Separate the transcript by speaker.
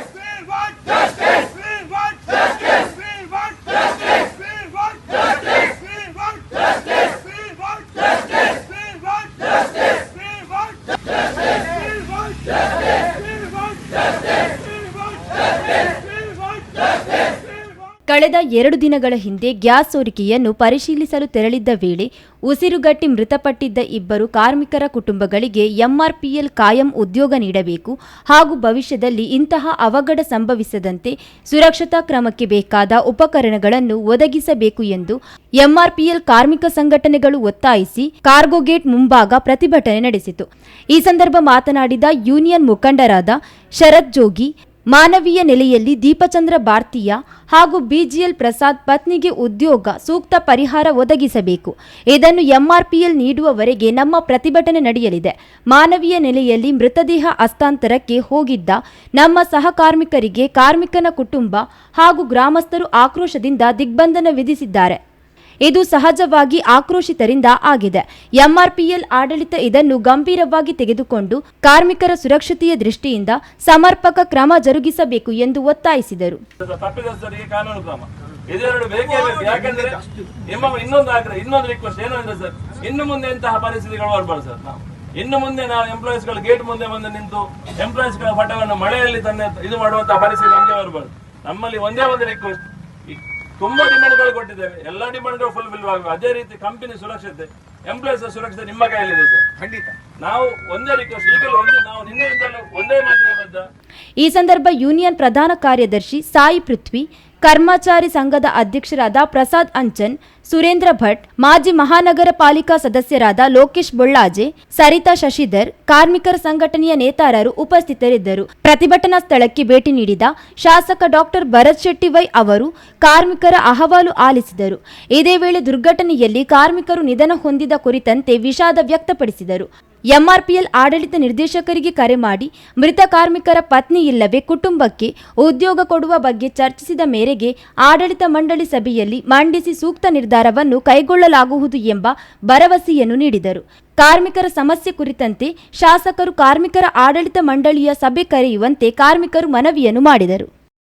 Speaker 1: Justice!
Speaker 2: ಕಳೆದ ಎರಡು ದಿನಗಳ ಹಿಂದೆ ಗ್ಯಾಸ್ ಸೋರಿಕೆಯನ್ನು ಪರಿಶೀಲಿಸಲು ತೆರಳಿದ್ದ ವೇಳೆ ಉಸಿರುಗಟ್ಟಿ ಮೃತಪಟ್ಟಿದ್ದ ಇಬ್ಬರು ಕಾರ್ಮಿಕರ ಕುಟುಂಬಗಳಿಗೆ ಎಂಆರ್ಪಿಎಲ್ ಕಾಯಂ ಉದ್ಯೋಗ ನೀಡಬೇಕು ಹಾಗೂ ಭವಿಷ್ಯದಲ್ಲಿ ಇಂತಹ ಅವಘಡ ಸಂಭವಿಸದಂತೆ ಸುರಕ್ಷತಾ ಕ್ರಮಕ್ಕೆ ಬೇಕಾದ ಉಪಕರಣಗಳನ್ನು ಒದಗಿಸಬೇಕು ಎಂದು ಎಂಆರ್ಪಿಎಲ್ ಕಾರ್ಮಿಕ ಸಂಘಟನೆಗಳು ಒತ್ತಾಯಿಸಿ ಕಾರ್ಗೋಗೇಟ್ ಮುಂಭಾಗ ಪ್ರತಿಭಟನೆ ನಡೆಸಿತು. ಈ ಸಂದರ್ಭ ಮಾತನಾಡಿದ ಯೂನಿಯನ್ ಮುಖಂಡರಾದ ಶರತ್ ಜೋಗಿ ಮಾನವೀಯ ನೆಲೆಯಲ್ಲಿ ದೀಪಚಂದ್ರ ಭಾರತೀಯ ಹಾಗೂ ಬಿಜಿಎಲ್ ಪ್ರಸಾದ್ ಪತ್ನಿಗೆ ಉದ್ಯೋಗ ಸೂಕ್ತ ಪರಿಹಾರ ಒದಗಿಸಬೇಕು. ಇದನ್ನು ಎಂಆರ್ಪಿಎಲ್ ನೀಡುವವರೆಗೆ ನಮ್ಮ ಪ್ರತಿಭಟನೆ ನಡೆಯಲಿದೆ. ಮಾನವೀಯ ನೆಲೆಯಲ್ಲಿ ಮೃತದೇಹ ಹಸ್ತಾಂತರಕ್ಕೆ ಹೋಗಿದ್ದ ನಮ್ಮ ಸಹಕಾರ್ಮಿಕರಿಗೆ ಕಾರ್ಮಿಕನ ಕುಟುಂಬ ಹಾಗೂ ಗ್ರಾಮಸ್ಥರು ಆಕ್ರೋಶದಿಂದ ದಿಗ್ಬಂಧನ ವಿಧಿಸಿದ್ದಾರೆ. ಇದು ಸಹಜವಾಗಿ ಆಕ್ರೋಶಿತರಿಂದ ಆಗಿದೆ. ಎಂಆರ್ಪಿಎಲ್ ಆಡಳಿತ ಇದನ್ನು ಗಂಭೀರವಾಗಿ ತೆಗೆದುಕೊಂಡು ಕಾರ್ಮಿಕರ ಸುರಕ್ಷತೆಯ ದೃಷ್ಟಿಯಿಂದ ಸಮರ್ಪಕ ಕ್ರಮ ಜರುಗಿಸಬೇಕು ಎಂದು ಒತ್ತಾಯಿಸಿದರು.
Speaker 3: ಇದೆರಡು ಬೇಕೇ ಬೇಕು. ಯಾಕಂದ್ರೆ ಇನ್ನೊಂದು ಆಗ್ರಹ, ಇನ್ನೊಂದು ರಿಕ್ವೆಸ್ಟ್ ಏನು ಅಂದ್ರೆ ಸರ್, ಇನ್ನು ಮುಂದೆ ಇಂತಹ ಪರಿಸ್ಥಿತಿಗಳು ಬರಬಾರ್ದು ಸರ್, ನಾವು. ಇನ್ನು ಮುಂದೆ ನಾವು ಎಂಪ್ಲಾಯೀಸ್ಗಳ ಗೇಟ್ ಮುಂದೆ ಬಂದು ನಿಂತು ಎಂಪ್ಲಾಯೀಸ್ಗಳ ಪಟವನ್ನು ಮಳೆಯಲ್ಲಿ ತನ್ನ ಇದು ಮಾಡುವಂತಹ ಪರಿಸ್ಥಿತಿ ನಮಗೆ ಬರಬಾರ್ದು. ನಮ್ಮಲ್ಲಿ ಒಂದೇ ಒಂದು ರಿಕ್ವೆಸ್ಟ್ ತುಂಬಾ ಡಿಮ್ಯಾಂಡ್ಗಳು ಕೊಟ್ಟಿದ್ದೇವೆ. ಎಲ್ಲ ಡಿಮ್ಯಾಂಡ್ಗಳು ಫುಲ್ಫಿಲ್ ಆಗಬೇಕು ಅದೇ ರೀತಿ ಕಂಪನಿ ಸುರಕ್ಷತೆ ಎಂಪ್ಲಾಯೀಸ್ ಸುರಕ್ಷತೆ ನಿಮ್ಮ ಕೈಯಲ್ಲಿದೆ ಸರ್. ಖಂಡಿತ. ನಾವು ಒಂದೇ ರಿಕ್ವೆಸ್ಟ್ ಈಗಲೂ ಒಂದೇ ನಾವು ನಿನ್ನೆಯಿಂದಲೂ ಒಂದೇ ಮಾತಿನ
Speaker 2: ಈ ಸಂದರ್ಭ ಯೂನಿಯನ್ ಪ್ರಧಾನ ಕಾರ್ಯದರ್ಶಿ ಸಾಯಿ ಪೃಥ್ವಿ ಕರ್ಮಚಾರಿ ಸಂಘದ ಅಧ್ಯಕ್ಷರಾದ ಪ್ರಸಾದ್ ಅಂಚನ್, ಸುರೇಂದ್ರ ಭಟ್, ಮಾಜಿ ಮಹಾನಗರ ಪಾಲಿಕಾ ಸದಸ್ಯರಾದ ಲೋಕೇಶ್ ಬೊಳ್ಳಾಜೆ, ಸರಿತಾ ಶಶಿಧರ್, ಕಾರ್ಮಿಕರ ಸಂಘಟನೆಯ ನೇತಾರರು ಉಪಸ್ಥಿತರಿದ್ದರು. ಪ್ರತಿಭಟನಾ ಸ್ಥಳಕ್ಕೆ ಭೇಟಿ ನೀಡಿದ ಶಾಸಕ ಡಾಕ್ಟರ್ ಭರತ್ ಶೆಟ್ಟಿ ವೈ ಅವರು ಕಾರ್ಮಿಕರ ಅಹವಾಲು ಆಲಿಸಿದರು. ಇದೇ ವೇಳೆ ದುರ್ಘಟನೆಯಲ್ಲಿ ಕಾರ್ಮಿಕರು ನಿಧನ ಹೊಂದಿದ ಕುರಿತಂತೆ ವಿಷಾದ ವ್ಯಕ್ತಪಡಿಸಿದರು. ಎಂಆರ್ಪಿಎಲ್ ಆಡಳಿತ ನಿರ್ದೇಶಕರಿಗೆ ಕರೆ ಮಾಡಿ ಮೃತ ಕಾರ್ಮಿಕರ ಪತ್ನಿ ಇಲ್ಲವೇ ಕುಟುಂಬಕ್ಕೆ ಉದ್ಯೋಗ ಕೊಡುವ ಬಗ್ಗೆ ಚರ್ಚಿಸಿದ ಮೇರೆಗೆ ಆಡಳಿತ ಮಂಡಳಿ ಸಭೆಯಲ್ಲಿ ಮಂಡಿಸಿ ಸೂಕ್ತ ನಿರ್ಧಾರವನ್ನು ಕೈಗೊಳ್ಳಲಾಗುವುದು ಎಂಬ ಭರವಸೆಯನ್ನು ನೀಡಿದರು. ಕಾರ್ಮಿಕರ ಸಮಸ್ಯೆ ಕುರಿತಂತೆ ಶಾಸಕರು ಕಾರ್ಮಿಕರ ಆಡಳಿತ ಮಂಡಳಿಯ ಸಭೆ ಕರೆಯುವಂತೆ ಕಾರ್ಮಿಕರು ಮನವಿಯನ್ನು ಮಾಡಿದರು.